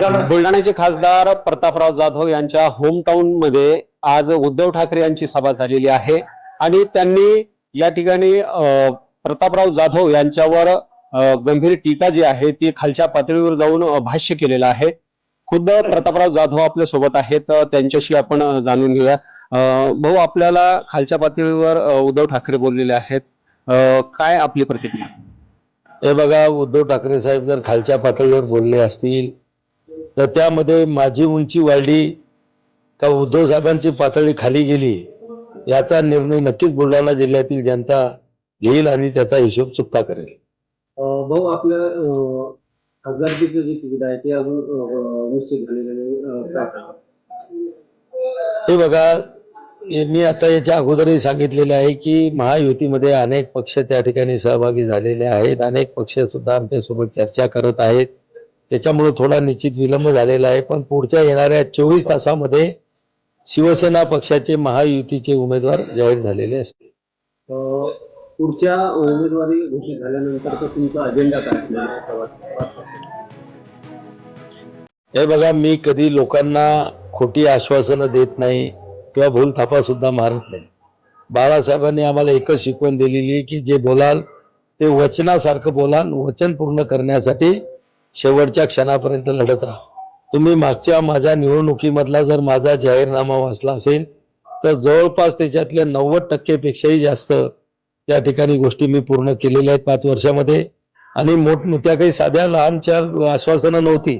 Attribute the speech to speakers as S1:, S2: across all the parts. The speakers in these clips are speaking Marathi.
S1: बुलढाण्याचे खासदार प्रतापराव जाधव यांच्या होमटाऊन मध्ये आज उद्धव ठाकरे यांची सभा झालेली आहे. आणि त्यांनी या ठिकाणी प्रतापराव जाधव यांच्यावर अ, गंभीर टीका जी आहे ती खालच्या पातळीवर जाऊन भाष्य केलेलं आहे. खुद्द प्रतापराव जाधव आपल्यासोबत आहेत. त्यांच्याशी आपण जाणून घेऊया. भाऊ आपल्याला खालच्या पातळीवर उद्धव ठाकरे बोललेले आहेत. काय आपली प्रतिक्रिया?
S2: हे बघा उद्धव ठाकरे साहेब जर खालच्या पातळीवर बोलले असतील तर त्यामध्ये माझी उंची वाढली का उद्धव साहेबांची पातळी खाली गेली याचा निर्णय नक्कीच बुलढाणा जिल्ह्यातील जनता घेईल आणि त्याचा हिशोब चुकता करेल.
S1: भाऊ आपल्या खासदारकीची जी सुविधा आहे ती अजून निश्चित झालेली
S2: हे बघा मी आता याच्या अगोदरही सांगितलेले आहे की महायुतीमध्ये अनेक पक्ष त्या ठिकाणी सहभागी झालेले आहेत. अनेक पक्ष सुद्धा आमच्यासोबत चर्चा करत आहेत. त्याच्यामुळे थोडा निश्चित विलंब झालेला आहे. पण पुढच्या येणाऱ्या चोवीस तासामध्ये शिवसेना पक्षाचे महायुतीचे उमेदवार जाहीर झालेले असतील.
S1: पुढच्या उमेदवारी घोषित झाल्यानंतर तुमचा अजेंडा काय
S2: हे बघा मी कधी लोकांना खोटी आश्वासनं देत नाही किंवा भूल थापा सुद्धा मारत नाही. बाळासाहेबांनी आम्हाला एकच शिकवण दिलेली आहे की जे बोलाल ते वचनासारखं बोलाल वचन पूर्ण करण्यासाठी शेवटच्या क्षणापर्यंत लढत राहा. तुम्ही मागच्या माझ्या निवडणुकीमधला जर माझा जाहीरनामा वाचला असेल तर जवळपास त्याच्यातल्या नव्वद टक्केपेक्षाही जास्त त्या ठिकाणी गोष्टी मी पूर्ण केलेल्या आहेत पाच वर्षामध्ये. आणि मोठमोठ्या काही साध्या लहानच्या आश्वासनं नव्हती.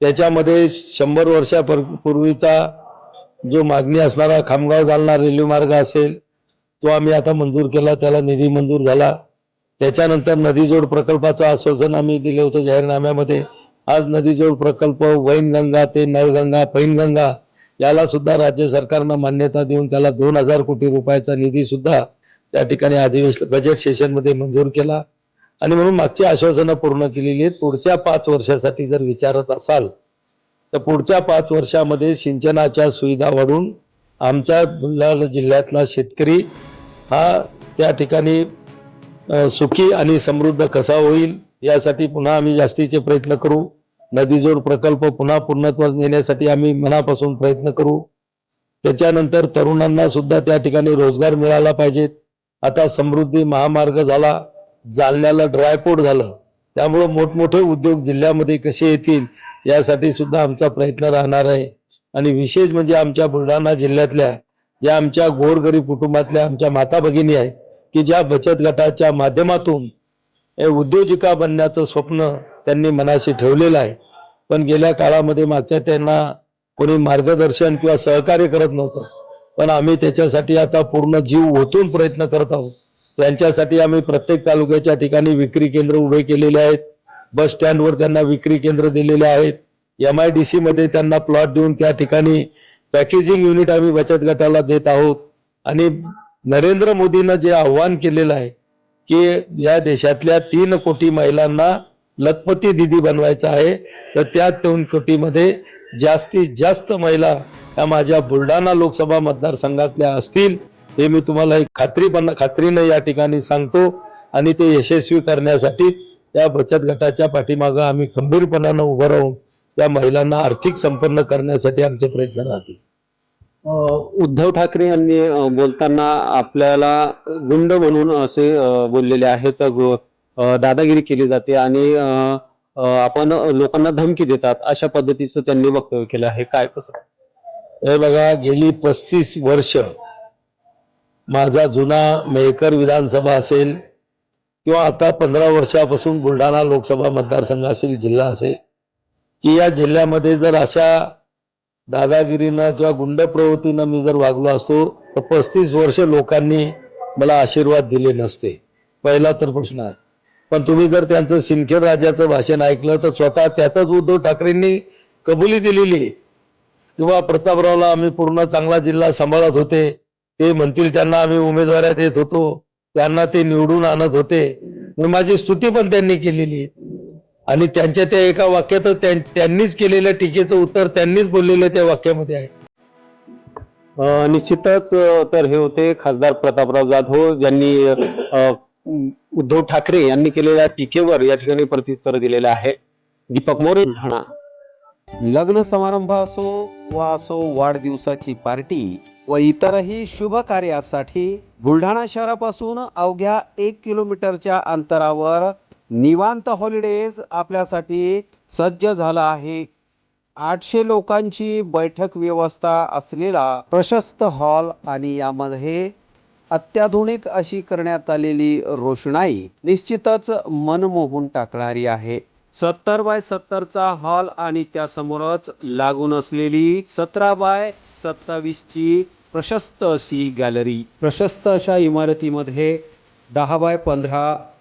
S2: त्याच्यामध्ये शंभर वर्षापूर्वीचा जो मागणी असणारा खामगाव जालना रेल्वे मार्ग असेल तो आम्ही आता मंजूर केला त्याला निधी मंजूर झाला. त्याच्यानंतर नदीजोड प्रकल्पाचं आश्वासन आम्ही दिलं होतं जाहीरनाम्यामध्ये. आज नदीजोड प्रकल्प वैनगंगा ते नळगंगा पैनगंगा याला सुद्धा राज्य सरकारनं मान्यता देऊन त्याला दोन हजार कोटी रुपयाचा निधी सुद्धा त्या ठिकाणी अधिवेशन बजेट सेशनमध्ये मंजूर केला. आणि म्हणून मागची आश्वासनं पूर्ण केलेली आहेत. पुढच्या पाच वर्षासाठी जर विचारत असाल तर पुढच्या पाच वर्षामध्ये सिंचनाच्या सुविधा वाढून आमच्या बुलढाणा जिल्ह्यातला शेतकरी हा त्या ठिकाणी सुखी आणि समृद्ध कसा होईल यासाठी पुन्हा आम्ही जास्तीचे प्रयत्न करू. नदीजोड प्रकल्प पुन्हा पूर्णत्वास नेण्यासाठी आम्ही मनापासून प्रयत्न करू. त्याच्यानंतर तरुणांना सुद्धा त्या ठिकाणी रोजगार मिळाला पाहिजेत आता समृद्धी महामार्ग झाला जालन्याला ड्रायपोर्ट झालं. त्यामुळं मोठमोठे उद्योग जिल्ह्यामध्ये कसे येतील यासाठी सुद्धा आमचा प्रयत्न राहणार आहे. आणि विशेष म्हणजे आमच्या बुलढाणा जिल्ह्यातल्या ज्या आमच्या गोरगरीब कुटुंबातल्या आमच्या माता भगिनी आहेत की ज्या बचत गटाच्या माध्यमातून हे उद्योजिका बनण्याचं स्वप्न त्यांनी मनाशी ठेवलेलं आहे. पण गेल्या काळामध्ये मागच्या त्यांना कोणी मार्गदर्शन किंवा सहकार्य करत नव्हतं. पण आम्ही त्याच्यासाठी आता पूर्ण जीव ओतून प्रयत्न करत आहोत. त्यांच्यासाठी आम्ही प्रत्येक तालुक्याच्या ठिकाणी विक्री केंद्र उभे केलेले आहेत. बस स्टँडवर त्यांना विक्री केंद्र दिलेले आहेत. एम आय डी सी मध्ये त्यांना प्लॉट देऊन त्या ठिकाणी पॅकेजिंग युनिट आम्ही बचत गटाला देत आहोत. आणि नरेंद्र मोदींना जे आव्हान केलेलं आहे की या देशातल्या तीन कोटी महिलांना लखपती दिदी बनवायचं आहे तर त्या दोन कोटीमध्ये जास्तीत जास्त महिला या माझ्या बुलढाणा लोकसभा मतदारसंघातल्या असतील हे मी तुम्हाला एक खात्रीपणा खात्रीनं या ठिकाणी सांगतो. आणि ते यशस्वी करण्यासाठीच या बचत गटाच्या पाठीमागं आम्ही खंबीरपणानं उभं राहून त्या महिलांना आर्थिक संपन्न करण्यासाठी आमचे प्रयत्न राहतील.
S1: उद्धव ठाकरे यांनी बोलताना आपल्याला गुंड म्हणून असे बोललेले आहेत तर दादागिरी केली जाते आणि आपण लोकांना धमकी देतात अशा पद्धतीचं त्यांनी वक्तव्य केलं आहे. काय कसं?
S2: हे बघा गेली पस्तीस वर्ष माझा जुना मेहकर विधानसभा असेल किंवा आता पंधरा वर्षापासून बुलढाणा लोकसभा मतदारसंघ असेल जिल्हा असेल की या जिल्ह्यामध्ये जर अशा दादागिरीनं किंवा गुंड प्रवृत्तीनं मी जर वागलो असतो तर पस्तीस वर्ष लोकांनी मला आशीर्वाद दिले नसते. पहिला तर प्रश्न आहे. पण तुम्ही जर त्यांचं सिंदखेड राजाचं भाषण ऐकलं तर स्वतः त्यातच उद्धव ठाकरेंनी कबुली दिलेली. किंवा प्रतापरावला आम्ही पूर्ण चांगला जिल्हा सांभाळत होते. ते म्हणतील त्यांना आम्ही उमेदवाऱ्या देत होतो. त्यांना ते निवडून आणत होते. माझी स्तुती पण त्यांनी केलेली आहे. आणि त्यांच्या त्या एका वाक्यातच त्यां- त्यांनीच केलेल्या टीकेचं उत्तर त्यांनीच बोललेलं त्या वाक्यामध्ये आहे.
S1: निश्चितच तर हे होते खासदार प्रतापराव जाधव ज्यांनी उद्धव ठाकरे यांनी केलेल्या टीकेवर या ठिकाणी प्रत्युत्तर दिलेलं आहे. दीपक मोरे बुलढाणा
S3: लग्न समारंभ असो वा असो वाढदिवसाची पार्टी व इतरही शुभ कार्यासाठी बुलढाणा शहरापासून अवघ्या एक किलोमीटरच्या अंतरावर निवांत हॉलिडेज आपल्यासाठी सज्ज झाला आहे. आठशे लोकांची बैठक व्यवस्था असलेला प्रशस्त हॉल आणि यामध्ये अत्याधुनिक अशी करण्यात आलेली रोषणाई निश्चितच मन मोहून टाकणारी आहे. सत्तर बाय सत्तरचा हॉल आणि त्यासमोरच लागून असलेली सतरा बाय सत्तावीसची प्रशस्त अशी गॅलरी प्रशस्त अशा इमारतीमध्ये दहा बाय पंधरा